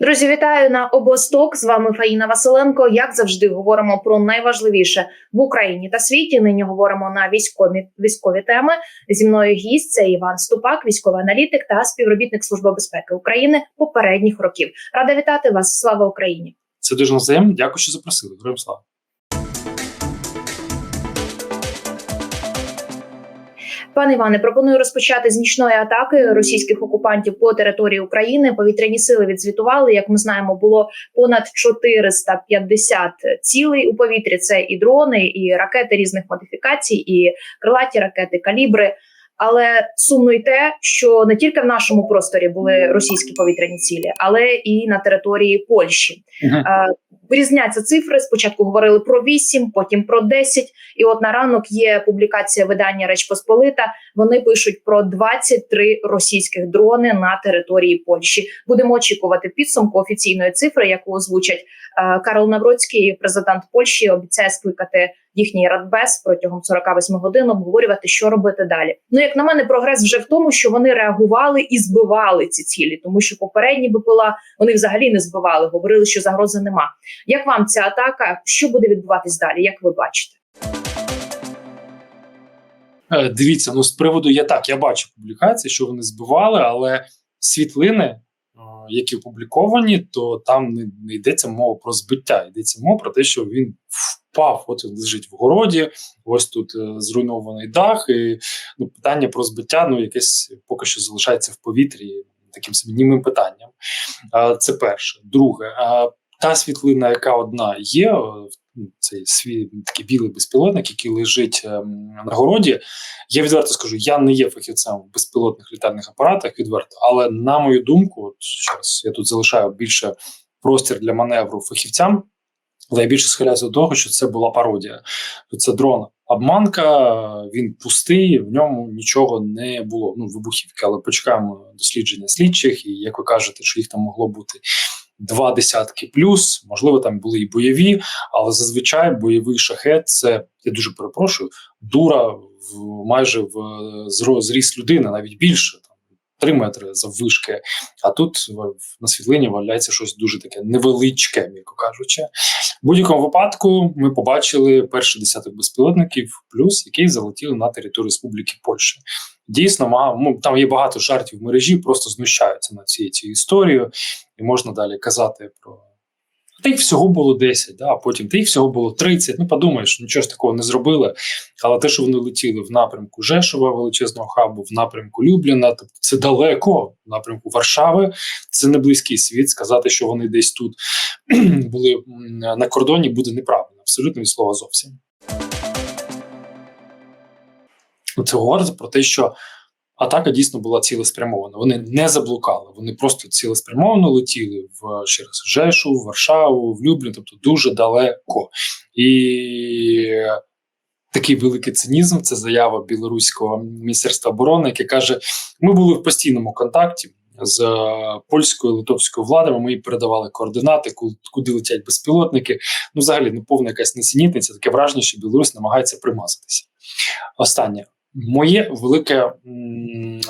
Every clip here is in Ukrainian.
Друзі, вітаю на обосток. З вами Фаїна Василенко. Як завжди, говоримо про найважливіше в Україні та світі. Нині говоримо на військові військові теми. Зі мною гість це Іван Ступак, військовий аналітик та співробітник Служби безпеки України попередніх років. Рада вітати вас. Слава Україні! Це дуже назаємно. Дякую, що запросили. Героям слава. Пане Іване, пропоную розпочати з нічної атаки російських окупантів по території України. Повітряні сили відзвітували. Як ми знаємо, було понад 450 цілей у повітрі. Це і дрони, і ракети різних модифікацій, і крилаті ракети, калібри. Але сумно й те, що не тільки в нашому просторі були російські повітряні цілі, але і на території Польщі. Угу. Е, Різняться цифри. Спочатку говорили про 8, потім про 10. І от на ранок є публікація видання Реч Посполита. Вони пишуть про 23 російських дрони на території Польщі. Будемо очікувати підсумку офіційної цифри, яку озвучать е, Карл Навроцький, президент Польщі, обіцяє скликати їхній радбез протягом 48 годин, обговорювати, що робити далі. Ну як на мене, прогрес вже в тому, що вони реагували і збивали ці цілі, тому що попередні БПЛА вони взагалі не збивали, говорили, що загрози нема. Як вам ця атака? Що буде відбуватись далі? Як ви бачите? Е, Дивіться, ну з приводу я так, я бачу публікації, що вони збивали, але світлини, які опубліковані, то там не, не йдеться мова про збиття, йдеться мова про те, що він впав. От він лежить в городі, ось тут е, зруйнований дах. І ну, питання про збиття ну, якесь поки що залишається в повітрі таким собі німим питанням. Е, Це перше. Друге, е, та світлина, яка одна є, цей свій такий білий безпілотник, який лежить ем, на городі. Я відверто скажу, я не є фахівцем в безпілотних літальних апаратах, відверто, але на мою думку, от зараз я тут залишаю більше простір для маневру фахівцям, але я більше схиляюся до того, що це була пародія. Це дрон. Обманка, він пустий, в ньому нічого не було. Ну, вибухівки, але почекаємо дослідження слідчих, і як ви кажете, що їх там могло бути два десятки плюс, можливо, там були і бойові, але зазвичай бойовий шахет це я дуже перепрошую, дура в майже в зріст людини, навіть більше. там, Три метри заввишки, а тут на світлині валяється щось дуже таке невеличке, м'яко кажучи. В будь-якому випадку ми побачили перший десяток безпілотників, плюс які залетіли на територію Республіки Польща. Дійсно, ма- ну, там є багато жартів в мережі, просто знущаються над цією цією історією, і можна далі казати про. Та їх всього було 10, да, а потім та їх всього було 30. Ну, подумаєш, нічого ж такого не зробили. Але те, що вони летіли в напрямку Жешова, величезного хабу, в напрямку Любліна, тобто це далеко, в напрямку Варшави, це не близький світ. Сказати, що вони десь тут були на кордоні, буде неправильно, абсолютно від слова зовсім. Це говорить про те, що атака дійсно була цілеспрямована. Вони не заблукали, вони просто цілеспрямовано летіли в через Жешу, в Варшаву, в Люблін, тобто дуже далеко. І такий великий цинізм це заява білоруського міністерства оборони, яке каже: ми були в постійному контакті. З польською литовською владами ми їй передавали координати, ку- куди летять безпілотники. Ну, взагалі, ну повна якась несенітниця, таке враження, що Білорусь намагається примазатися. Останнє моє велике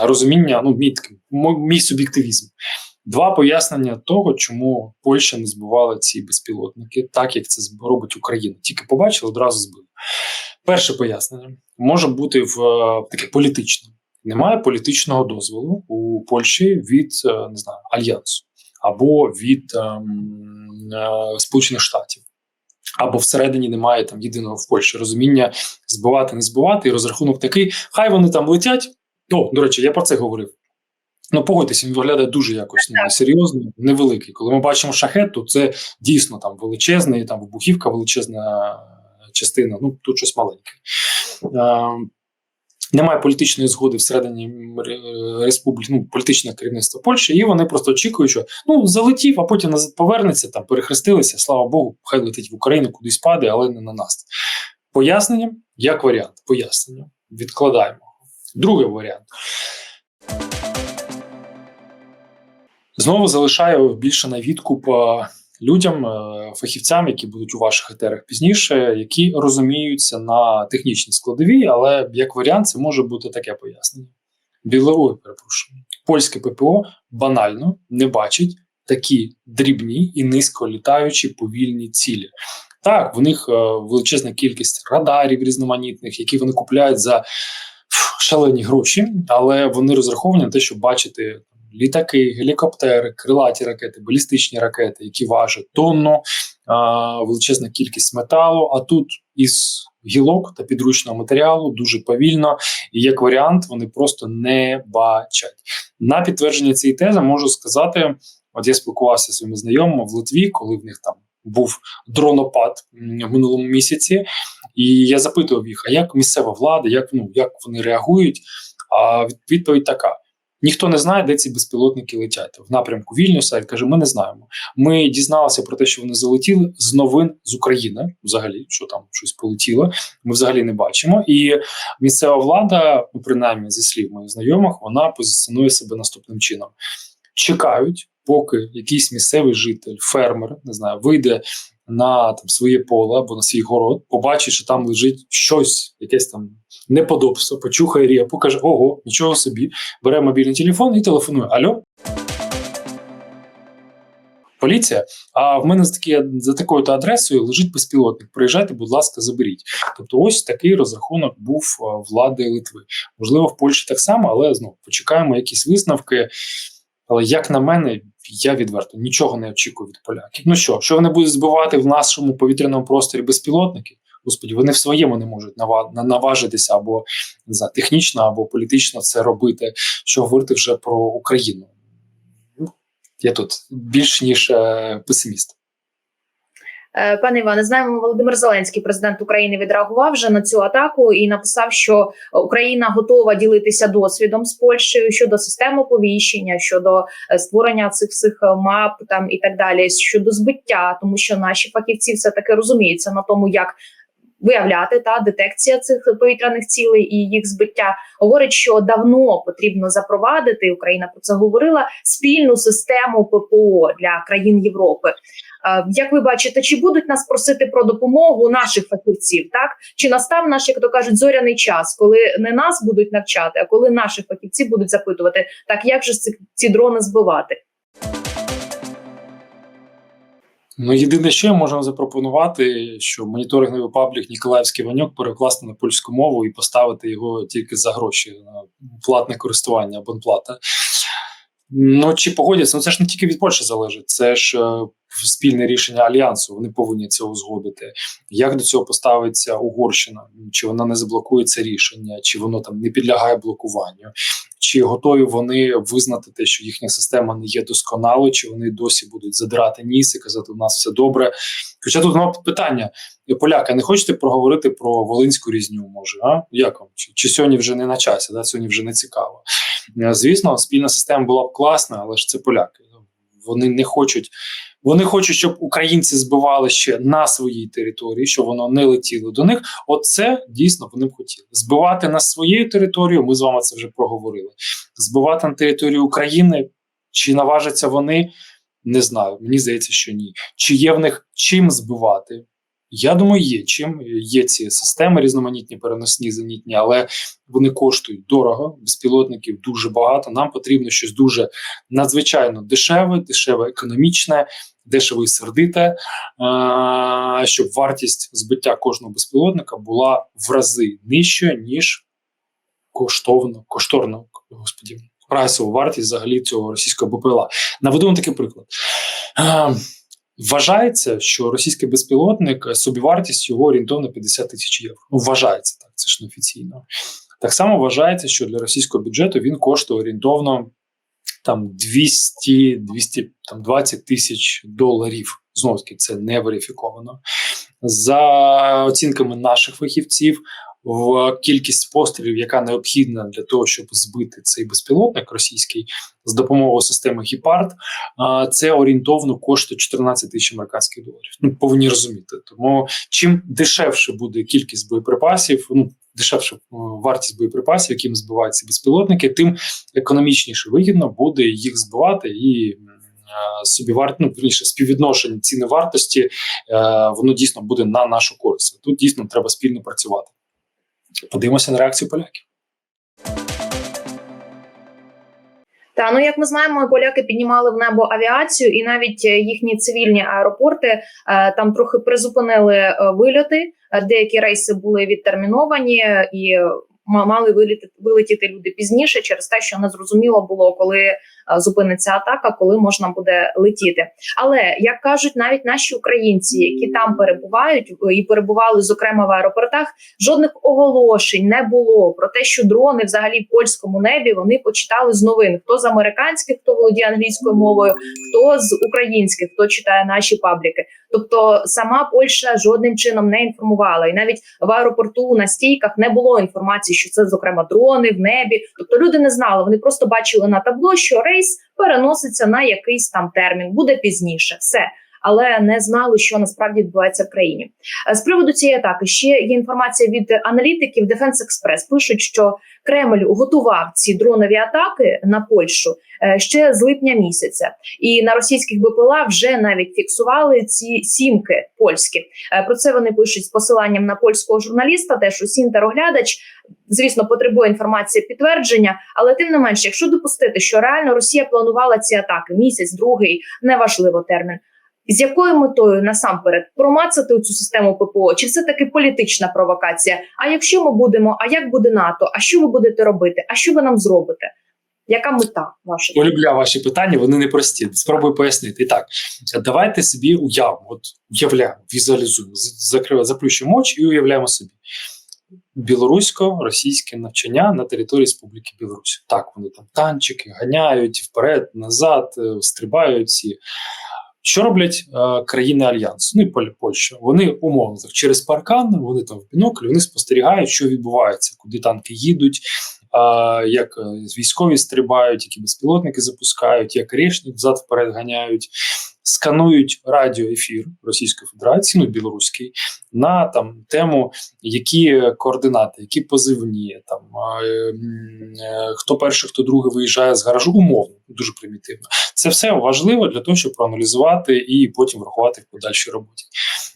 розуміння, ну мій такий мій суб'єктивізм. Два пояснення того, чому Польща не збивала ці безпілотники, так як це робить Україна. Тільки побачили, одразу збили. Перше пояснення може бути в е, таке політичне. Немає політичного дозволу у Польщі від е, не знаю альянсу або від ем, е, Сполучених Штатів. Або всередині немає там єдиного в Польщі розуміння збивати, не збивати, і розрахунок такий, хай вони там летять. О, до речі, я про це говорив. Ну, погодьтеся, він виглядає дуже якось ну, серйозно, невеликий. Коли ми бачимо шахет, то це дійсно там величезний, там вибухівка, величезна частина. Ну, тут щось маленьке. Е, немає політичної згоди всередині ре- республіки, ну, політичного керівництва Польщі, і вони просто очікують, що ну залетів, а потім назад повернеться, там перехрестилися. Слава Богу, хай летить в Україну, кудись падає, але не на нас. Пояснення як варіант. Пояснення. Відкладаємо. Другий варіант. Знову залишаю більше на відкуп е, людям, е, фахівцям, які будуть у ваших етерах пізніше, які розуміються на технічній складовій, але як варіант, це може бути таке пояснення. Білорой, перепрошую, польське ППО банально не бачить такі дрібні і низько літаючі повільні цілі. Так, в них е, величезна кількість радарів різноманітних, які вони купляють за шалені гроші, але вони розраховані на те, щоб бачити літаки, гелікоптери, крилаті ракети, балістичні ракети, які важать тонну, величезна кількість металу. А тут із гілок та підручного матеріалу дуже повільно, і як варіант, вони просто не бачать. На підтвердження цієї тези можу сказати: от я спілкувався зі своїми знайомими в Литві, коли в них там був дронопад в минулому місяці, і я запитував їх: а як місцева влада, як ну як вони реагують? А відповідь така: ніхто не знає, де ці безпілотники летять в напрямку Вільнюса. І каже: Ми не знаємо. Ми дізналися про те, що вони залетіли з новин з України, взагалі, що там щось полетіло. Ми взагалі не бачимо. І місцева влада, ну принаймні зі слів моїх знайомих, вона позиціонує себе наступним чином: чекають, поки якийсь місцевий житель, фермер, не знаю, вийде. На там своє поле або на свій город, побачить, що там лежить щось, якесь там неподобство, почухає рєпу, каже: ого, нічого собі, бере мобільний телефон і телефонує. Алло, поліція. А в мене такі за такою то адресою лежить безпілотник. Приїжджайте, будь ласка, заберіть. Тобто, ось такий розрахунок був влади Литви. Можливо, в Польщі так само, але знову почекаємо якісь висновки. Але як на мене, я відверто нічого не очікую від поляків. Ну що, що вони будуть збивати в нашому повітряному просторі безпілотники? Господі, вони в своєму не можуть нава- наважитися або знаю, технічно, або політично це робити. Що говорити вже про Україну? Ну, Я тут більш ніж е, песиміст. Е, Пане Іване, знаємо, Володимир Зеленський, президент України, відреагував вже на цю атаку і написав, що Україна готова ділитися досвідом з Польщею щодо системи оповіщення, щодо е, створення цих всіх е, мап там і так далі, щодо збиття, тому що наші фахівці все таки розуміються на тому, як. Виявляти та детекція цих повітряних цілей і їх збиття говорить, що давно потрібно запровадити. Україна про це говорила спільну систему ППО для країн Європи. Е, Як ви бачите, чи будуть нас просити про допомогу наших фахівців? Так чи настав наш, як то кажуть, зоряний час, коли не нас будуть навчати, а коли наші фахівці будуть запитувати, так як же ці дрони збивати? Ну, єдине, що я можу запропонувати, що моніторинговий паблік Ніколаївський Ваньок перекласти на польську мову і поставити його тільки за гроші на платне користування, абонплата. Ну чи погодяться? Ну це ж не тільки від Польщі залежить, це ж е, спільне рішення альянсу. Вони повинні це узгодити. Як до цього поставиться Угорщина? Чи вона не заблокує це рішення, чи воно там не підлягає блокуванню? Чи готові вони визнати те, що їхня система не є досконалою, чи вони досі будуть задирати ніс і казати, у нас все добре? Хоча тут ну, питання: поляки, не хочете проговорити про волинську різню? Може, а як вам? Чи, чи сьогодні вже не на часі? Да? Сьогодні вже не цікаво. Е, Звісно, спільна система була б класна, але ж це поляки. Вони не хочуть. Вони хочуть, щоб українці збивали ще на своїй території, щоб воно не летіло до них. Оце дійсно вони б хотіли. Збивати на своєю територією. Ми з вами це вже проговорили. Збивати на територію України. Чи наважаться вони? Не знаю. Мені здається, що ні. Чи є в них чим збивати? Я думаю, є чим. Є ці системи різноманітні, переносні, зенітні, але вони коштують дорого. Безпілотників дуже багато. Нам потрібно щось дуже надзвичайно дешеве, дешеве економічне, дешево і сердите, щоб вартість збиття кожного безпілотника була в рази нижча, ніж коштовно, коштовно, господі, прайсова вартість взагалі цього російського БПЛА. Наведу вам такий приклад. Вважається, що російський безпілотник собівартість його орієнтовно 50 тисяч євро. Ну, вважається так, це ж не офіційно. Так само вважається, що для російського бюджету він коштує орієнтовно там 200 220 тисяч доларів. Знову таки, це не верифіковано. За оцінками наших фахівців, в кількість пострілів, яка необхідна для того, щоб збити цей безпілотник російський з допомогою системи Гіпард, це орієнтовно коштує 14 тисяч американських доларів. Ну повинні розуміти. Тому чим дешевше буде кількість боєприпасів, ну дешевше вартість боєприпасів, якими збивають ці безпілотники, тим економічніше вигідно буде їх збивати і. е, Собіварт, ну, верніше, співвідношення ціни вартості, е, воно дійсно буде на нашу користь. Тут дійсно треба спільно працювати. Подивимося на реакцію поляків. Та ну як ми знаємо, поляки піднімали в небо авіацію, і навіть е, їхні цивільні аеропорти е, там трохи призупинили е, вильоти. Деякі рейси були відтерміновані і ма- мали вилітати вилетіти люди пізніше через те, що не зрозуміло було, коли зупиниться атака, коли можна буде летіти. Але як кажуть навіть наші українці, які там перебувають е, і перебували зокрема в аеропортах, жодних оголошень не було про те, що дрони взагалі в польському небі вони почитали з новин. Хто з американських, хто володіє англійською мовою, хто з українських, хто читає наші пабліки. Тобто сама Польща жодним чином не інформувала, і навіть в аеропорту на стійках не було інформації, що це зокрема дрони в небі. Тобто люди не знали. Вони просто бачили на табло, що рейс переноситься на якийсь там термін, буде пізніше. Все. Але не знали, що насправді відбувається в країні. Е, З приводу цієї атаки ще є інформація від аналітиків. Defense Express пишуть, що Кремль готував ці дронові атаки на Польщу е, ще з липня місяця, і на російських БПЛА вже навіть фіксували ці сімки польські. Е, Про це вони пишуть з посиланням на польського журналіста. Теж усім тероглядач, звісно, потребує інформації підтвердження, але тим не менше, якщо допустити, що реально Росія планувала ці атаки місяць, другий, неважливо термін. З якою метою насамперед промацати цю систему ППО? Чи все таки політична провокація? А якщо ми будемо, а як буде НАТО? А що ви будете робити? А що ви нам зробите? Яка мета ваша? Полюбляю ваші питання, вони непрості. Спробую пояснити. І так, давайте собі уявимо, от уявляємо, візуалізуємо, з- закриваємо, заплющуємо очі і уявляємо собі. Білорусько-російське навчання на території Республіки Білорусь. Так, вони там танчики ганяють вперед, назад, е, стрибають ці. Що роблять е, країни Альянсу? Ну і Поль- Польща. Вони умовно так, через паркан, вони там в бінокль, вони спостерігають, що відбувається, куди танки їдуть, а, як е, військові стрибають, які безпілотники запускають, як рішник взад вперед ганяють, сканують радіоефір Російської Федерації, ну білоруський, на там тему, які координати, які позивні, там е, е, хто перший, хто другий виїжджає з гаражу, умовно, дуже примітивно. Це все важливо для того, щоб проаналізувати і потім врахувати в подальшій роботі.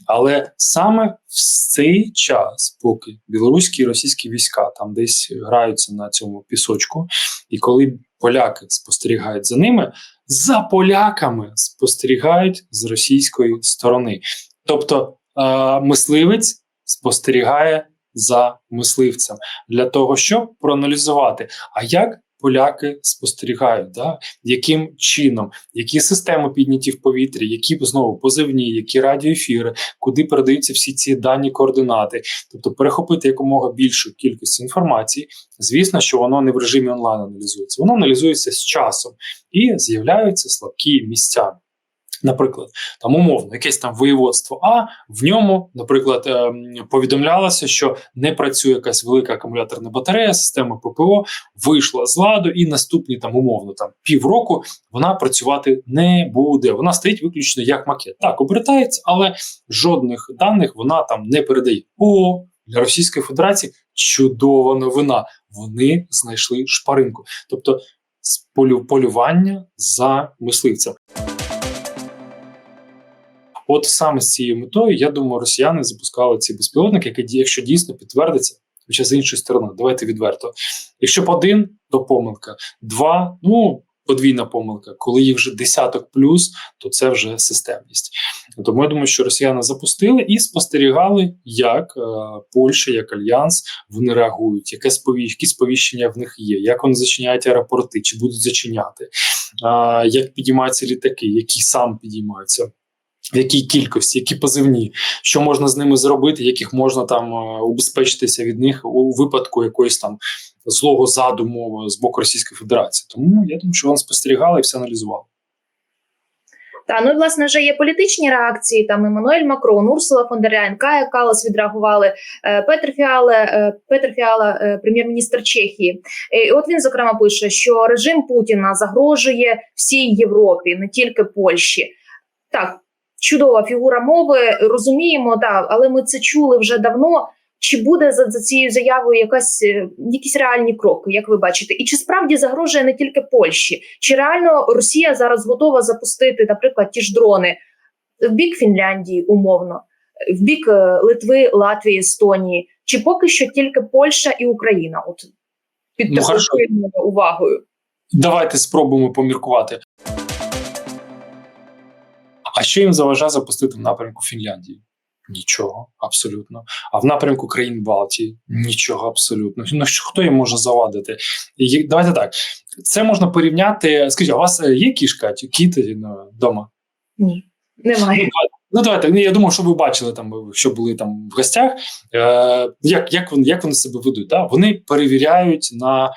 Але саме в цей час, поки білоруські і російські війська там десь граються на цьому пісочку, і коли поляки спостерігають за ними, за поляками спостерігають з російської сторони. Тобто е- мисливець спостерігає за мисливцем для того, щоб проаналізувати, а як поляки спостерігають, да? яким чином, які системи підняті в повітрі, які знову позивні, які радіоефіри, куди передаються всі ці дані координати, тобто перехопити якомога більшу кількість інформації. Звісно, що воно не в режимі онлайн аналізується, воно аналізується з часом і з'являються слабкі місця. Наприклад, там умовно, якесь там воєводство, а в ньому, наприклад, ем, повідомлялося, що не працює якась велика акумуляторна батарея, система ППО вийшла з ладу, і наступні там умовно там півроку вона працювати не буде. Вона стоїть виключно як макет. Так, обертається, але жодних даних вона там не передає. О, для Російської Федерації чудова новина. Вони знайшли шпаринку, тобто полювання за мисливцем. От саме з цією метою, я думаю, росіяни запускали ці безпілотники, які, якщо дійсно підтвердиться, хоча з іншої сторони, давайте відверто. Якщо б один, то помилка, два, ну подвійна помилка. Коли їх вже десяток плюс, то це вже системність. Тому я думаю, що росіяни запустили і спостерігали, як е, Польща, як альянс вони реагують, яке сповіщення, які сповіщення в них є, як вони зачиняють аеропорти, чи будуть зачиняти, е, як підіймаються літаки, які сам підіймаються. В якій кількості, які позивні, що можна з ними зробити, яких можна там е, убезпечитися від них у випадку якоїсь там злого задуму з боку Російської Федерації. Тому я думаю, що вони спостерігали і все аналізували. Та ну і власне вже є політичні реакції. Там Еммануель Макрон, Урсула фон дер Кая Калас відреагували. е, Петр Фіале, е, Петр Фіала, прем'єр-міністр Чехії. І от він зокрема пише, що режим Путіна загрожує всій Європі, не тільки Польщі. Так, чудова фігура мови, розуміємо, так, але ми це чули вже давно. Чи буде за, за цією заявою якась е, якісь реальні кроки, як ви бачите, і чи справді загрожує не тільки Польщі? Чи реально Росія зараз готова запустити, наприклад, ті ж дрони в бік Фінляндії, умовно, в бік е, Литви, Латвії, Естонії? Чи поки що тільки Польща і Україна? От під Ну, такою увагою? Давайте спробуємо поміркувати. Що їм заважає запустити в напрямку Фінляндії? Нічого, абсолютно. А в напрямку країн Балтії нічого абсолютно. Ну що хто їм може завадити? І, давайте так. Це можна порівняти. Скажіть, а у вас е, є кішка чи кіт ну, вдома? Ні, Ну, немає. Ну, давайте. Ну, я думав, що ви бачили там, що були там в гостях. Е, як, як, вони, як вони себе ведуть? Да? Вони перевіряють на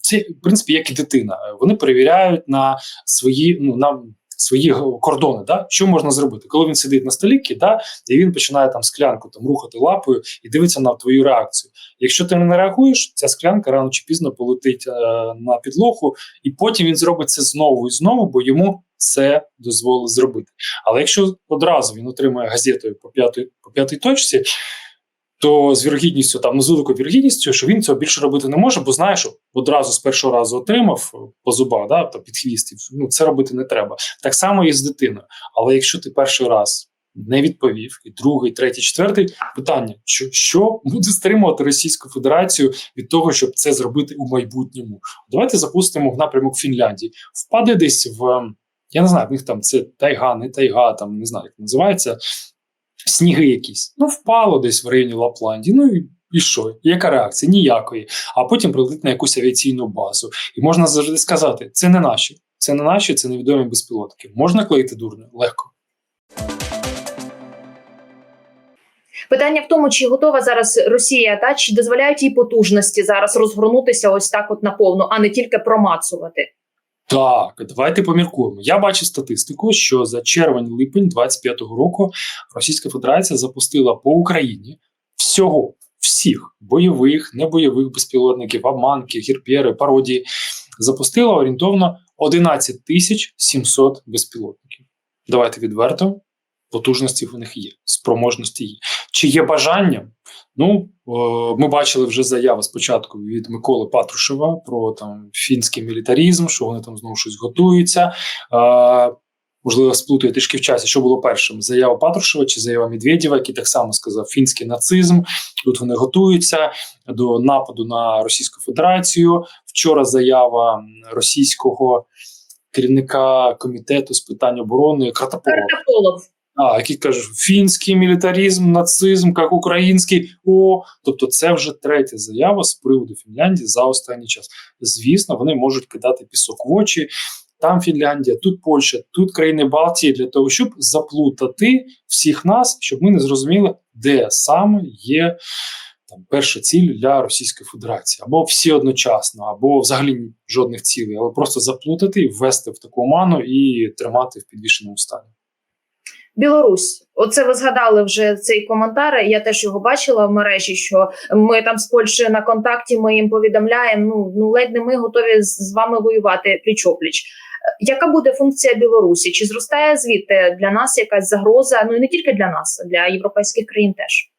це, в принципі, як і дитина. Вони перевіряють на свої, ну, на свої кордони, да? що можна зробити, коли він сидить на століки, да? і він починає там склянку там рухати лапою і дивиться на твою реакцію. Якщо ти не реагуєш, ця склянка рано чи пізно полетить е, на підлогу, і потім він зробить це знову і знову, бо йому це дозволить зробити. Але якщо одразу він отримує газетою по п'ятій по п'ятій точці, то з вірогідністю там ну, з великою вірогідністю, що він цього більше робити не може, бо знає, що одразу з першого разу отримав по зубах, да, та під хвістів. Ну це робити не треба. Так само і з дитиною. Але якщо ти перший раз не відповів, і другий, третій, четвертий питання: що, що буде стримувати Російську Федерацію від того, щоб це зробити у майбутньому? Давайте запустимо в напрямок Фінляндії. Впаде десь в я не знаю, в них там це тайга, не тайга, там не знаю, як називається. Сніги якісь. Ну, впало десь в районі Лапландії. Ну і, і що? Яка реакція? Ніякої. А потім прилетить на якусь авіаційну базу. І можна завжди сказати: це не наші, це не наші, це невідомі безпілотники. Можна клеїти дурню? Легко. Питання в тому, чи готова зараз Росія, та чи дозволяють їй потужності зараз розгорнутися ось так, от наповну, а не тільки промацувати. Так, давайте поміркуємо. Я бачив статистику, що за червень-липень 25-го року Російська Федерація запустила по Україні всього всіх бойових, небойових безпілотників, обманки, гірпєри, пародії. Запустила орієнтовно 11 тисяч 700 безпілотників. Давайте відверто. Потужності в них є, спроможності є. Чи є бажання? Ну, ми бачили вже заяви спочатку від Миколи Патрушева про там фінський мілітарізм, що вони там знову щось готуються. Можливо, сплутує трішки в часі, що було першим: заява Патрушева чи заява Медведєва, який так само сказав фінський нацизм. Тут вони готуються до нападу на Російську Федерацію. Вчора заява російського керівника комітету з питань оборони Кратаполова. Картополов. А, які кажуть, фінський мілітаризм, нацизм, як український. О, тобто, це вже третя заява з приводу Фінляндії за останній час. Звісно, вони можуть кидати пісок в очі. Там Фінляндія, тут Польща, тут країни Балтії для того, щоб заплутати всіх нас, щоб ми не зрозуміли, де саме є там перша ціль для Російської Федерації, або всі одночасно, або взагалі жодних цілей, але просто заплутати, ввести в таку оману і тримати в підвішеному стані. Білорусь, оце ви згадали вже цей коментар. Я теж його бачила в мережі. Що ми там з Польщею на контакті, ми їм повідомляємо. Ну ну ледь не ми готові з вами воювати пліч-опліч. Яка буде функція Білорусі? Чи зростає звідти для нас якась загроза? Ну і не тільки для нас, для європейських країн теж.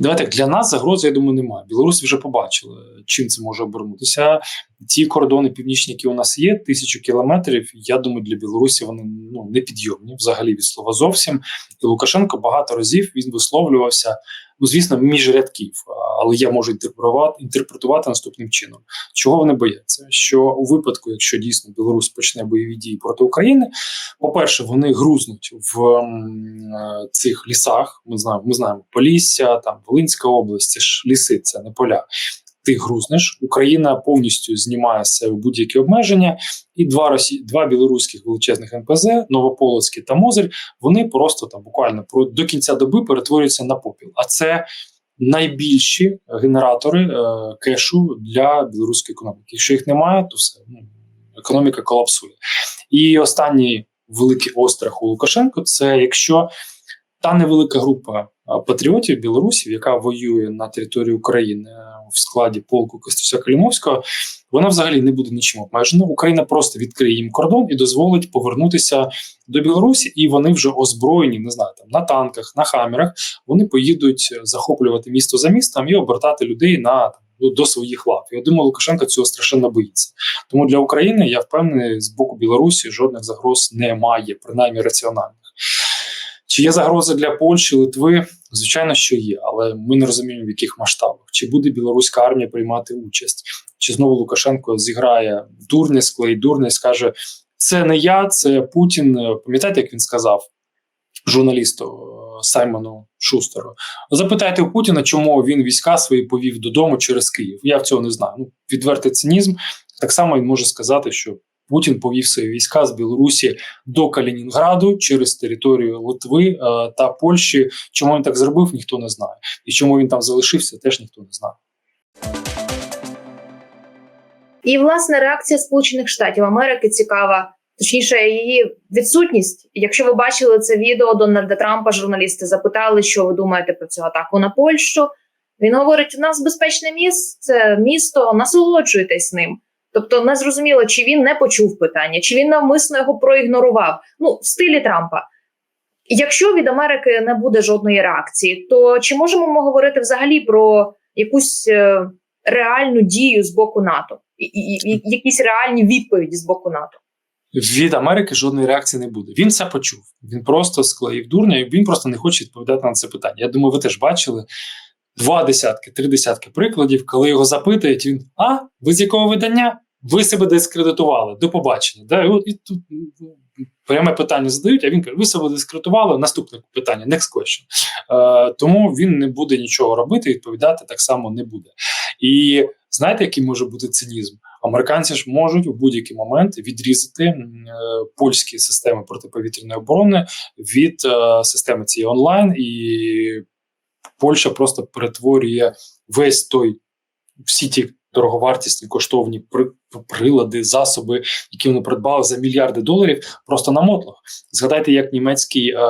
Давайте для нас загрози, я думаю, немає. Білорусі вже побачили, чим це може обернутися. Ті кордони північні, які у нас є, тисячу кілометрів. Я думаю, для Білорусі вони ну не підйомні взагалі від слова зовсім. І Лукашенко багато разів він висловлювався. Ну, звісно, між рядків, але я можу інтерпретувати інтерпретувати наступним чином. Чого вони бояться? Що у випадку, якщо дійсно Білорусь почне бойові дії проти України, по-перше, вони грузнуть в м, цих лісах. Ми знаємо, ми знаємо Полісся, там Волинська область, це ж ліси, це не поля. Ти грузнеш, Україна повністю знімає з себе будь-які обмеження, і два росі... два білоруських величезних НПЗ, Новополоцький та Мозель, вони просто там буквально до кінця доби перетворюються на попіл. А це найбільші генератори е, кешу для білоруської економіки. Якщо їх немає, то все ну, економіка колапсує. І останній великий острах у Лукашенко це якщо та невелика група патріотів білорусів, яка воює на території України в складі полку Костуся Каліновського, вона взагалі не буде нічим обмежена. Україна просто відкриє їм кордон і дозволить повернутися до Білорусі, і вони вже озброєні, не знаю, там на танках, на хамерах. Вони поїдуть захоплювати місто за містом і обертати людей на там, до своїх лав. Я думаю, Лукашенко цього страшенно боїться. Тому для України я впевнений, з боку Білорусі жодних загроз немає, принаймні раціональних. Чи є загрози для Польщі, Литви? Звичайно, що є, але ми не розуміємо, в яких масштабах. Чи буде білоруська армія приймати участь? чи знову Лукашенко зіграє дурня, склеїть дурня, скаже: це не я, це Путін. Пам'ятаєте, як він сказав журналісту е, Саймону Шустеру? Запитайте у Путіна, чому він війська свої повів додому через Київ. Я в цього не знаю. Ну, відвертий цинізм. Так само він може сказати, що Путін повів свої війська з Білорусі до Калінінграду через територію Литви е, та Польщі. Чому він так зробив, ніхто не знає. І чому він там залишився, теж ніхто не знає. І власне реакція Сполучених Штатів Америки цікава. Точніше, її відсутність. Якщо ви бачили це відео Дональда Трампа, журналісти запитали, що ви думаєте про цю атаку на Польщу. Він говорить: у нас безпечне місце, місто, насолоджуйтесь ним. Тобто, не зрозуміло, чи він не почув питання, чи він навмисно його проігнорував. Ну, в стилі Трампа. Якщо від Америки не буде жодної реакції, то чи можемо ми говорити взагалі про якусь е, реальну дію з боку НАТО? І, і, і якісь реальні відповіді з боку НАТО? Від Америки жодної реакції не буде. Він це почув. Він просто склеїв дурня, і він просто не хоче відповідати на це питання. Я думаю, ви теж бачили два десятки, три десятки прикладів, коли його запитують, він а ви з якого видання? Ви себе дискредитували, до побачення. Да? І, тут ну, пряме питання задають, а він каже: ви себе дискредитували. Наступне питання, next question. Е, тому він не буде нічого робити, відповідати так само не буде. І знаєте, який може бути цинізм? Американці ж можуть у будь-який момент відрізати е, польські системи протиповітряної оборони від е, системи цієї онлайн, і Польща просто перетворює весь той всі ті дороговартісні коштовні прилади, засоби, які вони придбали за мільярди доларів, просто на мотлох. Згадайте, як німецький е,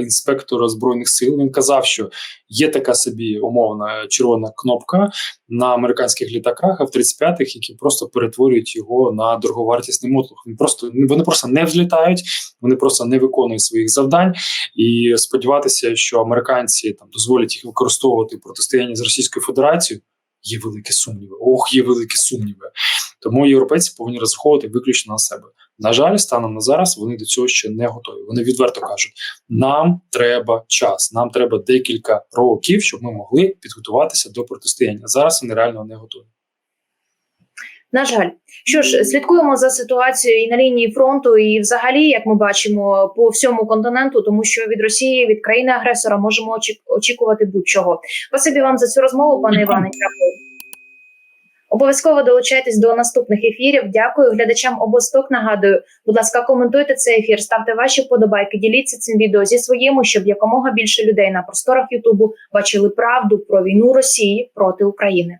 інспектор збройних сил він казав, що є така собі умовна червона кнопка на американських літаках F-35, які просто перетворюють його на дороговартісний мотлох. Він просто вони просто не взлітають, вони просто не виконують своїх завдань. І сподіватися, що американці там дозволять їх використовувати в протистоянні з Російською Федерацією. Є великі сумніви. Ох, є великі сумніви. Тому європейці повинні розраховувати виключно на себе. На жаль, станом на зараз вони до цього ще не готові. Вони відверто кажуть: нам треба час, нам треба декілька років, щоб ми могли підготуватися до протистояння. Зараз вони реально не готові. На жаль, що ж, слідкуємо за ситуацією і на лінії фронту, і взагалі, як ми бачимо, по всьому континенту, тому що від Росії, від країни-агресора можемо очі- очікувати будь-чого. Спасибі вам за цю розмову, пане Дякую. Іване. Обов'язково долучайтесь до наступних ефірів. Дякую глядачам обосток. Нагадую, будь ласка, коментуйте цей ефір, ставте ваші вподобайки, діліться цим відео зі своїми, щоб якомога більше людей на просторах Ютубу бачили правду про війну Росії проти України.